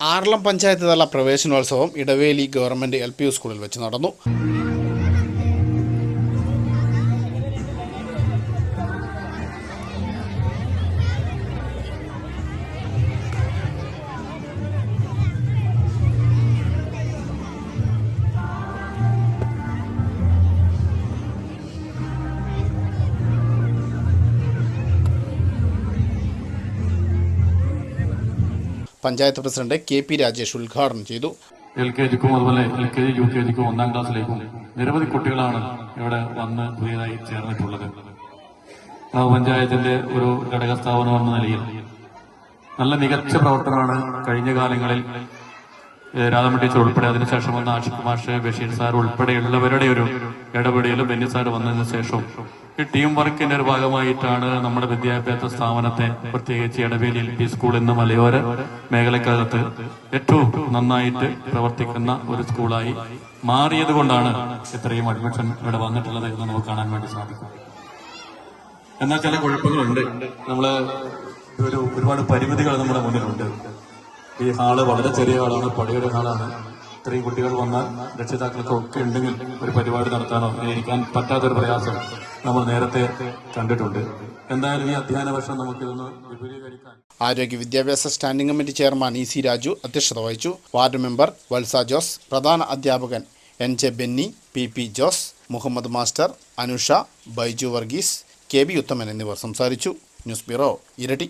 ആറളം പഞ്ചായത്ത് തല പ്രവേശനോത്സവം Edaveli government L സ്കൂളിൽ വെച്ച് നടന്നു. Panchayat president K P Rajesh ഉദ്ഘാടനം ചെയ്തു. എൽ കെ ജിക്കും അതുപോലെ L K G U K ജിക്കും ഒന്നാം ക്ലാസ്സിലേക്കും നിരവധി കുട്ടികളാണ് ഇവിടെ വന്ന് പുതിയതായി ചേർന്നിട്ടുള്ളത്. പഞ്ചായത്തിന്റെ ഒരു ഘടക സ്ഥാപനം എന്ന നിലയിൽ നല്ല മികച്ച പ്രവർത്തനമാണ് കഴിഞ്ഞ കാലങ്ങളിൽ രാധാമ ടീച്ചർ ഉൾപ്പെടെ. അതിനുശേഷം വന്ന ആഷിഖ് മാഷ് ബഷീർ സാർ ഉൾപ്പെടെയുള്ളവരുടെ ഒരു ഇടപെടലും ബെന്നി സാർ വന്നതിന് ശേഷം ഈ ടീം വർക്കിന്റെ ഒരു ഭാഗമായിട്ടാണ് നമ്മുടെ വിദ്യാഭ്യാസ സ്ഥാപനത്തെ പ്രത്യേകിച്ച് ഇടവേലി എൽ പി സ്കൂൾ എന്ന മലയോര മേഖലക്കകത്ത് ഏറ്റവും നന്നായിട്ട് പ്രവർത്തിക്കുന്ന ഒരു സ്കൂളായി മാറിയത് കൊണ്ടാണ് ഇത്രയും അഡ്മിഷൻ ഇവിടെ വന്നിട്ടുള്ളത് എന്ന് നമുക്ക് കാണാൻ വേണ്ടി സാധിക്കും. എന്നാൽ ചില കുഴപ്പങ്ങളുണ്ട്. നമ്മൾ ഒരു ഒരുപാട് പരിമിതികൾ നമ്മുടെ മുന്നിലുണ്ട്. ഈ ഹാൾ വളരെ ചെറിയ ഹാളാണ് പഴയൊരു ഹാളാണ്. ഇത്രയും കുട്ടികൾ വന്നാൽ രക്ഷിതാക്കൾക്ക് ഒക്കെ ഉണ്ടെങ്കിൽ ഒരു പരിപാടി നടത്താനോ ഇരിക്കാൻ പറ്റാത്തൊരു പ്രയാസം നമ്മൾ നേരത്തെ കണ്ടിട്ടുണ്ട്. എന്തായാലും ഈ അധ്യയന വർഷം നമുക്കിതൊന്ന് വിപുലീകരിക്കാൻ. ആരോഗ്യ വിദ്യാഭ്യാസ standing committee chairman E C Raju അധ്യക്ഷത വഹിച്ചു. വാർഡ് മെമ്പർ വത്സ ജോസ് പ്രധാന അധ്യാപകൻ N J Benny P P Jose Muhammad master Anusha Baiju Varghese K B Uthaman എന്നിവർ സംസാരിച്ചു. ന്യൂസ് ബ്യൂറോ ഇരട്ടി.